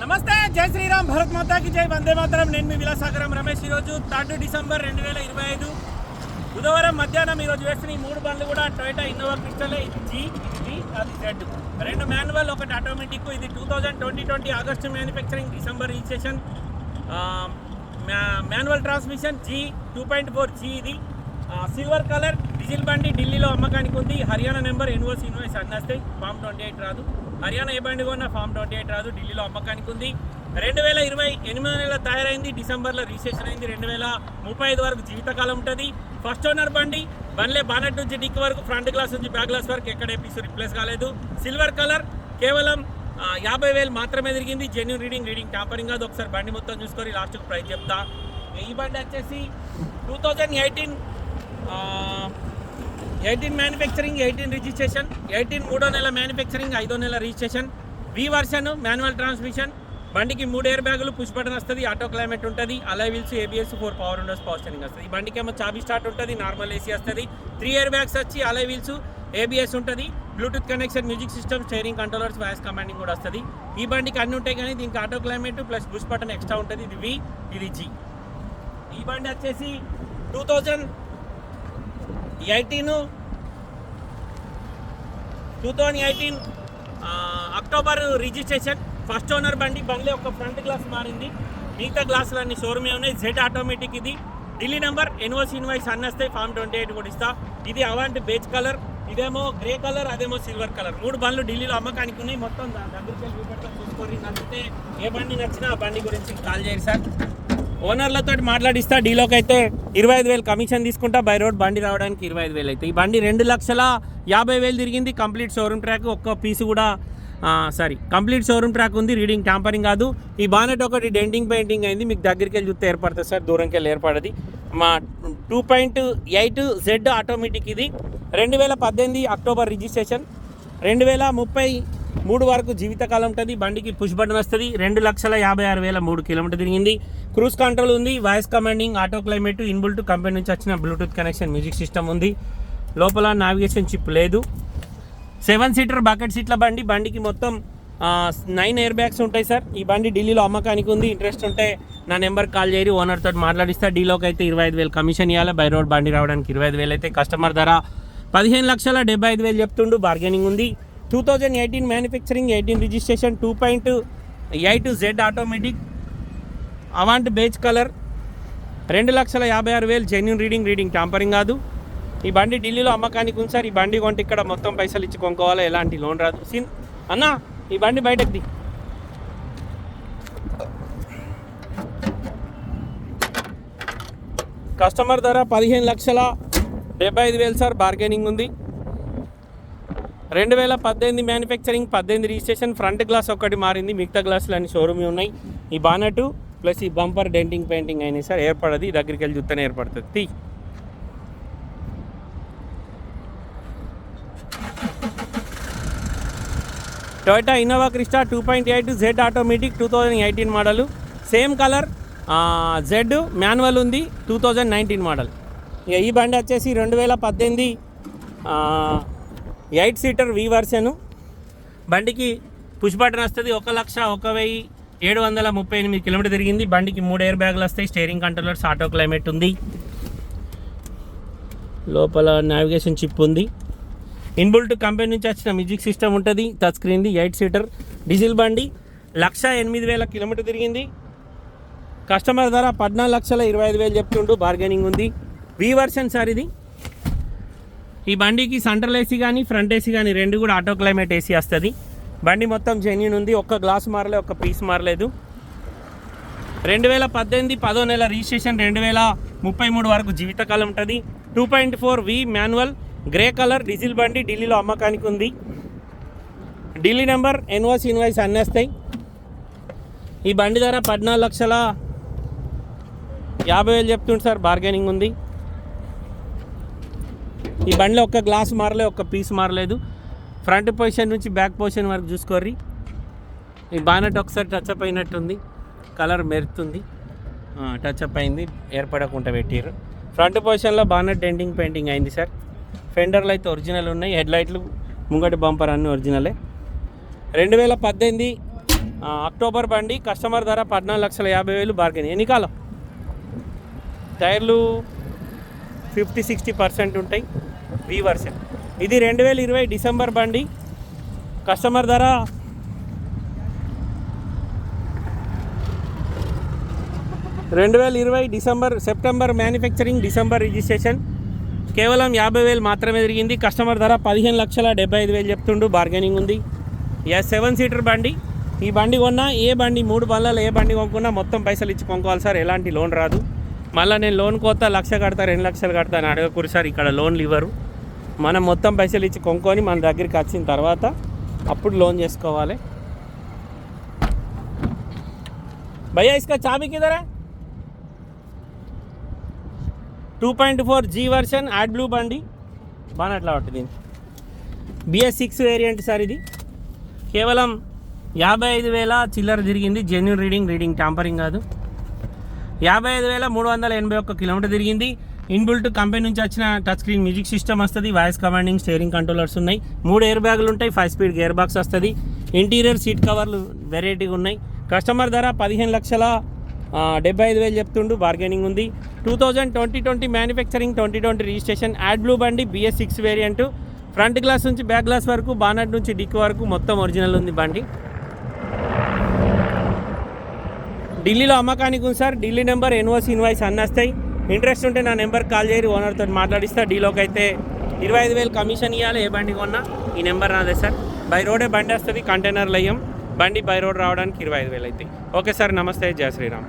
నమస్తే జై శ్రీరామ్ భరత్ మాతాకి జై వందే మాతరం. నేను మీ విలాసాగరం రమేష్ ఈరోజు థర్డ్ డిసెంబర్ రెండు వేల ఇరవై ఐదు బుధవారం మధ్యాహ్నం ఈరోజు వేసిన ఈ మూడు బండ్లు కూడా టొయోటా ఇన్నోవా క్రిస్టల్ ఇది జీ ఇది అది జెడ్ రెండు మాన్యువల్ ఒకటి ఆటోమేటిక్ ఇది two thousand twenty twenty August manufacturing December registration. Manual transmission G two point four G ఇది. సిల్వర్ కలర్ డీజిల్ బండి ఢిల్లీలో అమ్మకానికి ఉంది. హర్యానా నెంబర్ ఎన్ఓసి ఇన్వాయిస్ అన్నస్తాయి ఫామ్ ట్వంటీ ఎయిట్ రాదు. హర్యానా ఏ బండి కొన్నా ఫామ్ ట్వంటీ ఎయిట్ రాదు. ఢిల్లీలో అమ్మకానికి ఉంది. రెండు వేల ఇరవై ఎనిమిది నెలల తయారైంది. డిసెంబర్లో రిజిస్ట్రేషన్ అయింది. రెండు వేల ముప్పై ఐదు వరకు జీవితకాలం ఉంటుంది. ఫస్ట్ ఓనర్ బండి బండ్లే బానెట్ నుంచి డిక్ వరకు ఫ్రంట్ గ్లాస్ నుంచి బ్యాక్ గ్లాస్ వరకు ఎక్కడ పీస్ రిప్లేస్ కాలేదు. సిల్వర్ కలర్ కేవలం యాభై వేలు మాత్రమే తిరిగింది. జెన్యున్ రీడింగ్ రీడింగ్ టాపరింగ్ కాదు. ఒకసారి బండి మొత్తం చూసుకొని లాస్ట్కి ప్రైస్ చెప్తా. ఈ బండి వచ్చేసి two thousand eighteen eighteen manufacturing eighteen registration eighteen మూడో నెల మ్యానుఫ్యాక్చరింగ్ ఐదో నెల registration V version manual transmission బండికి మూడు ఎయిర్ బ్యాగులు పుష్ బటన్ వస్తుంది ఆటో క్లైమేట్ ఉంటుంది alloy wheels ABS four power windows power steering వస్తుంది. ఈ బండికి ఏమో చాబీ స్టార్ట్ ఉంటుంది నార్మల్ ఏసీ వస్తుంది. త్రీ ఇయర్ బ్యాగ్స్ వచ్చి అలై వీల్స్ ఏబిఎస్ ఉంటుంది. Bluetooth connection music system steering controllers voice commanding కూడా వస్తుంది. ఈ బండికి అన్ని ఉంటాయి కానీ దీనికి auto climate plus push button extra ఉంటుంది. ఇది వి ఇది జీ ఈ బండి వచ్చేసి two thousand eighteen. Two thousand eighteen October registration. First owner బండి బండి ఒక ఫ్రంట్ గ్లాస్ మారింది. మిగతా గ్లాసులన్నీ షోరూమే ఉన్నాయి. జెడ్ ఆటోమేటిక్ ఇది. ఢిల్లీ నెంబర్ ఎన్ఓసి ఇన్వాయిస్ అన్నస్తాయి ఫామ్ ట్వంటీ ఎయిట్ కూడా ఇస్తా. ఇది అవాంటి బేజ్ కలర్. ఇదేమో గ్రే కలర్ అదేమో సిల్వర్ కలర్. మూడు బండ్లు ఢిల్లీలో అమ్మకానికి ఉన్నాయి. మొత్తం దగ్గరికి వెళ్ళి చూసుకొని నచ్చితే ఏ బండి నచ్చినా ఆ బండి గురించి కాల్ చేయండి సార్. ఓనర్లతో మాట్లాడిస్తా డీలోకి అయితే ఇరవై ఐదు వేలు కమిషన్ తీసుకుంటా బై రోడ్ బండి రావడానికి ఇరవై ఐదు వేలు అయితే. ఈ బండి రెండు లక్షల యాభై వేలు తిరిగింది కంప్లీట్ షోరూమ్ ట్రాక్ ఒక్క పీసు కూడా సారీ కంప్లీట్ షోరూమ్ ట్రాక్ ఉంది రీడింగ్ ట్యాంపరింగ్ కాదు. ఈ బానెట్ ఒకటి డెంటింగ్ పెయింటింగ్ అయింది మీకు దగ్గరికి వెళ్ళి చూస్తే ఏర్పడుతుంది సార్ దూరంకి వెళ్ళి ఏర్పడది. మా two point eight Z automatic ఇది. రెండు వేల పద్దెనిమిది అక్టోబర్ రిజిస్ట్రేషన్ రెండు వేల ముప్పై మూడు వరకు జీవితకాలం ఉంటుంది. బండికి పుష్ బటన్ వస్తుంది. రెండు లక్షల యాభై ఆరు వేల మూడు కిలోమీటర్ తిరిగింది. క్రూజ్ కంట్రోల్ ఉంది. Voice commanding auto climate inbuilt company నుంచి వచ్చిన బ్లూటూత్ కనెక్షన్ మ్యూజిక్ సిస్టమ్ ఉంది. లోపల నావిగేషన్ చిప్ లేదు. సెవెన్ సీటర్ బకెట్ సీట్ల బండి. బండికి మొత్తం నైన్ ఎయిర్ బ్యాగ్స్ ఉంటాయి సార్. ఈ బండి ఢిల్లీలో అమ్మకానికి ఉంది. ఇంట్రెస్ట్ ఉంటే నా నెంబర్ కాల్ చేయరు ఓనర్తో మాట్లాడిస్తా. డీలోకి అయితే ఇరవై ఐదు వేలు కమిషన్ ఇవ్వాలి బై రోడ్ బండి రావడానికి ఇరవై ఐదు వేలు అయితే కస్టమర్ ధర పదిహేను లక్షల డెబ్బై ఐదు వేలు చెప్తుండు. బార్గెనింగ్ ఉంది. Two thousand eighteen manufacturing eighteen registration two point eight Z automatic avant beige colour రెండు లక్షల యాభై ఆరు వేలు జెన్యున్ రీడింగ్ రీడింగ్ టాంపరింగ్ కాదు. ఈ బండి ఢిల్లీలో అమ్మకానికి ఉంది సార్. ఈ బండి కొంటే ఇక్కడ మొత్తం పైసలు ఇచ్చి కొనుక్కోవాలి. ఎలాంటి లోన్ రాదు. సిన్ అన్న ఈ బండి బయటకు ది. కస్టమర్ ధర పదిహేను లక్షల డెబ్బై ఐదు వేలు సార్. బార్గెనింగ్ ఉంది. రెండు వేల పద్దెనిమిది మ్యానుఫ్యాక్చరింగ్ పద్దెనిమిది రిజిస్ట్రేషన్ ఫ్రంట్ గ్లాస్ ఒక్కటి మారింది. మిగతా గ్లాసులు అన్ని షోరూమ్ ఉన్నాయి. ఈ బానటు ప్లస్ ఈ బంపర్ డెంటింగ్ పెయింటింగ్ అయినాయి సార్. ఏర్పడది. దగ్గరికి వెళ్ళి చూస్తేనే ఏర్పడుతుంది. తీ. Toyota Innova Crysta two point eight Z automatic two thousand eighteen model same colour Z manual ఉంది. టూ థౌజండ్ నైన్టీన్ మోడల్ ఇక ఈ బండి వచ్చేసి రెండు వేల పద్దెనిమిది ఎయిట్ సీటర్ వి వర్షను బండికి పుష్ బటన్ వస్తుంది ఒక లక్ష ఒక వెయ్యి ఏడు వందల ముప్పై ఎనిమిది కిలోమీటర్ తిరిగింది. బండికి మూడు ఎయిర్ బ్యాగులు వస్తాయి. స్టేరింగ్ కంట్రోలర్స్ ఆటో క్లైమేట్ ఉంది. లోపల నావిగేషన్ చిప్ ఉంది. ఇన్బుల్ట్ కంపెనీ నుంచి వచ్చిన మ్యూజిక్ సిస్టమ్ ఉంటుంది. టచ్ స్క్రీన్ది ఎయిట్ సీటర్. డీజిల్ బండి లక్ష ఎనిమిది వేల కిలోమీటర్ తిరిగింది. కస్టమర్ ధర పద్నాలుగు లక్షల ఇరవై ఐదు వేలు చెప్తుండు. బార్గెనింగ్ ఉంది. వి వర్షన్ సార్ ఇది. ఈ బండికి సెంట్రల్ ఏసీ కానీ ఫ్రంట్ ఏసీ కానీ రెండు కూడా ఆటో క్లైమేట్ ఏసీ వస్తుంది. బండి మొత్తం జెన్యున్ ఉంది. ఒక్క గ్లాస్ మారలే ఒక్క పీస్ మారలేదు. రెండు వేల పద్దెనిమిది పదో నెల రిజిస్ట్రేషన్ రెండు వేల ముప్పై మూడు వరకు జీవితకాలం ఉంటుంది. Two point four V manual grey colour diesel బండి ఢిల్లీలో అమ్మకానికి ఉంది. ఢిల్లీ నెంబర్ ఎన్ఓసి ఇన్వాయిస్ అన్నేస్తాయి ఈ బండి ధర పద్నాలుగు లక్షల యాభై వేలు చెప్తుంది సార్ బార్గెనింగ్ ఉంది. ఈ బండిలో ఒక్క గ్లాస్ మారలే ఒక్క పీస్ మారలేదు. ఫ్రంట్ పొజిషన్ నుంచి బ్యాక్ పొజిషన్ వరకు చూసుకోర్రి. ఈ బానెట్ ఒకసారి టచ్అప్ అయినట్టుంది. కలర్ మెరుతుంది. టచ్అప్ అయింది. ఏర్పడకుండా పెట్టారు ఫ్రంట్ పొజిషన్లో బానెట్ డెంటింగ్ పెయింటింగ్ అయింది సార్. ఫెండర్లు అయితే ఒరిజినల్ ఉన్నాయి. హెడ్ లైట్లు ముంగటి బంపర్ అన్నీ ఒరిజినలే రెండు వేల పద్దెనిమిది అక్టోబర్ బండి కస్టమర్ ధర పద్నాలుగు లక్షల యాభై వేలు బార్గెన్ ఎన్నికాలం టైర్లు ఫిఫ్టీ సిక్స్టీ పర్సెంట్ ఉంటాయి వి వర్షన్. ఇది రెండు వేల ఇరవై డిసెంబర్ బండి. కస్టమర్ ధర రెండు వేల ఇరవై December September manufacturing December registration. కేవలం యాభై వేలు మాత్రమే తిరిగింది. కస్టమర్ ధర పదిహేను లక్షల డెబ్బై ఐదు వేలు చెప్తుండు. బార్గెనింగ్ ఉంది. ఎస్ సెవెన్ సీటర్ బండి. ఈ బండి కొన్నా ఏ బండి మూడు బండ్లలో ఏ బండి కొనుక్కున్నా మొత్తం పైసలు ఇచ్చి కొనుక్కోవాలి సార్. ఎలాంటి లోన్ రాదు. మళ్ళీ నేను లోన్ కోత లక్ష కడతా రెండు లక్షలు కడతా అని అడగకూరు సార్. ఇక్కడ లోన్లు ఇవ్వరు. మనం మొత్తం పైసలు ఇచ్చి కొనుక్కొని మన దగ్గరికి వచ్చిన తర్వాత అప్పుడు లోన్ చేసుకోవాలి. భయ్యా ఇసుక చాబీకి కిదరా two point four G version AdBlue బండి. బాగా అట్లా పట్టింది బిఎస్ సిక్స్ వేరియంట్ సార్ ఇది. కేవలం యాభై ఐదు వేల చిల్లర తిరిగింది. జెన్యున్ రీడింగ్ రీడింగ్ ట్యాంపరింగ్ కాదు. యాభై ఐదు వేల మూడు వందల ఎనభై ఒక్క కిలోమీటర్ తిరిగింది. ఇన్బుల్ట్ కంపెనీ నుంచి వచ్చిన టచ్ స్క్రీన్ మ్యూజిక్ సిస్టమ్ వస్తుంది. వాయిస్ కమాండింగ్ స్టేరింగ్ కంట్రోలర్స్ ఉన్నాయి. మూడు ఎయిర్ బ్యాగులు ఉంటాయి. ఫైవ్ స్పీడ్ గేర్ బాక్స్ వస్తుంది. ఇంటీరియర్ సీట్ కవర్లు వెరైటీగా ఉన్నాయి. కస్టమర్ ధర పదిహేను లక్షల డెబ్బై ఐదు వేలు చెప్తుండు. బార్గెనింగ్ ఉంది. Two thousand twenty twenty manufacturing twenty twenty registration AdBlue బండి BS six variant front glass నుంచి బ్యాక్ గ్లాస్ వరకు బానట్ నుంచి డిక్ వరకు మొత్తం ఒరిజినల్ ఉంది బండి. ఢిల్లీలో అమ్మకానికి ఉంది sir. Delhi number NOC invoice అన్నీ వస్తాయి ఇంట్రెస్ట్ ఉంటే నా నెంబర్ కాల్ చేయరు ఓనర్తో మాట్లాడిస్తా. డీలోకి అయితే ఇరవై ఐదు వేలు కమిషన్ ఇవ్వాలి ఏ బండి కొన్నా. ఈ నెంబర్ నాదే సార్. బై రోడే బండి వస్తుంది కంటైనర్లు అయ్యాం. బండి బై రోడ్ రావడానికి ఇరవై ఐదు వేలు అవుతాయి ఓకే సార్ నమస్తే జయ శ్రీరామ్.